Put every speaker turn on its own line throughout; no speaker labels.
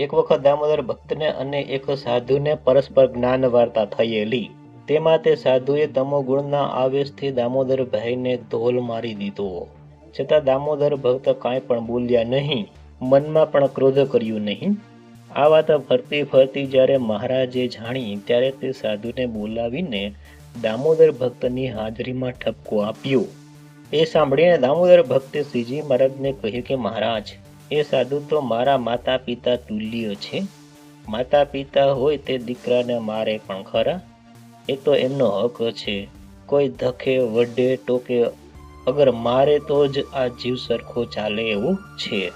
એક વખત દામોદર ભક્તને અને એક સાધુને પરસ્પર જ્ઞાન વાર્તા થયેલી. તેમાં તે સાધુએ તમોગુણના આવેશથી દામોદરભાઈને ધોલ મારી દીધો. છતાં દામોદર ભક્ત કાંઈ પણ બોલ્યા નહીં. મનમાં પણ ક્રોધ કર્યું નહીં. આ વાત ફરતી ફરતી જ્યારે મહારાજે જાણી, ત્યારે તે સાધુને બોલાવીને દામોદર ભક્તની હાજરીમાં ઠપકો આપ્યો. એ સાંભળીને દામોદર ભક્તે શ્રીજી મહારાજને કહ્યું કે મહારાજ એ સાધુ તો મારા માતા પિતા તુલ્ય છે. માતા પિતા હોય તે દીકરાને મારે પણ ખરા. એ તો એમનો હક છે. કોઈ ધકે વડે ટોકે, અગર મારે તો જ આ જીવ સરખો ચાલે એવું છે.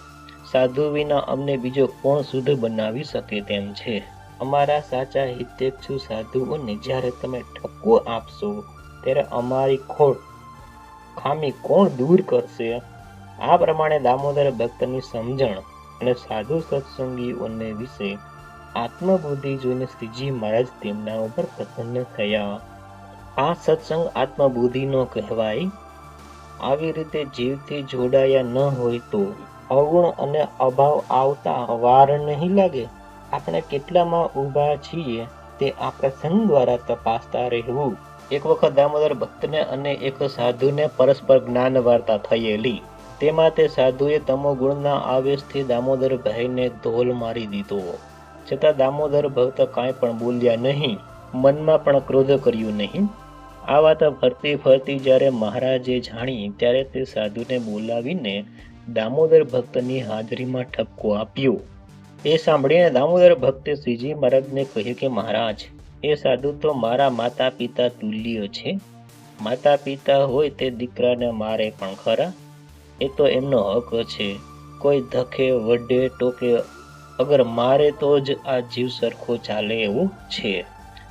સાધુ વિના અમને બીજો કોણ શુદ્ધ બનાવી શકે તેમ છે. અમારા સાચા હિતેચ્છુ સાધુઓને જ્યારે તમે ઠપકો આપશો, ત્યારે અમારી ખોટ ખામી કોણ દૂર કરશે? આ પ્રમાણે દામોદર ભક્તની સમજણ અને સાધુ સત્સંગીઓને વિશે આત્મબુદ્ધિ જોઈને શ્રીજી મહારાજ તેમના ઉપર પ્રસન્ન થયા. આ સત્સંગ આત્મબુદ્ધિનો કહેવાય. આવી રીતે જીવથી જોડાયા ન હોય તો અવગુણ અને અભાવ આવતા વાર નહીં લાગે. આપણે કેટલામાં ઊભા છીએ તે આ પ્રસંગ દ્વારા તપાસતા રહેવું. એક વખત દામોદર ભક્તને અને એક સાધુને પરસ્પર જ્ઞાન વાર્તા થયેલી. તેમાં તે સાધુએ તમોગુણના આવેશથી દામોદરભાઈને ધોલ મારી દીધો. છતાં દામોદર ભક્ત કાંઈ પણ બોલ્યા નહીં. મનમાં પણ ક્રોધ કર્યું નહીં. આ વાત ફરતી ફરતી જ્યારે મહારાજે જાણી, ત્યારે તે સાધુને બોલાવીને દામોદર ભક્તની હાજરીમાં ઠપકો આપ્યો. એ સાંભળીને દામોદર ભક્તે શ્રીજી મહારાજને કહ્યું કે, મહારાજ, એ સાધુ તો મારા માતા પિતા તુલ્ય છે. માતા પિતા હોય તે દીકરાને મારે પણ ખરા. એ તો એમનો હક છે. કોઈ ધકે વડે, ટોકે, અગર મારે તો જ આ જીવ સરખો ચાલે એવું છે.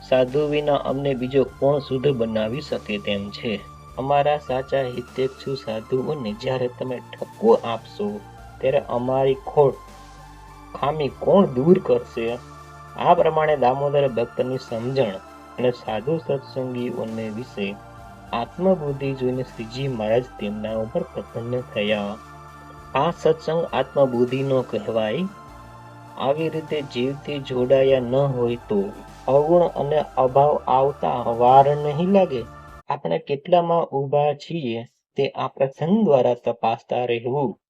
સાધુ વિના અમને બીજો કોણ શુદ્ધ બનાવી શકે તેમ છે. અમારા સાચા હિતેચ્છુ સાધુઓને, જ્યારે તમે ઠપકો આપશો, ત્યારે અમારી ખોટ ખામી કોણ દૂર કરશે? આ પ્રમાણે દામોદર ભક્તની સમજણ અને સાધુ સત્સંગીઓને વિશે આત્મબુદ્ધિ જોઈને શ્રીજી મહારાજ તેમના ઉપર પ્રસન્ન થયા. આ સત્સંગ આત્મબુદ્ધિનો કહેવાય. આવી રીતે જીવથી જોડાયા ન હોય તો અવગુણ અને અભાવ આવતા વાર નહીં લાગે. આપણે કેટલામાં ઊભા છીએ તે આ પ્રસંગ દ્વારા તપાસતા રહેવું.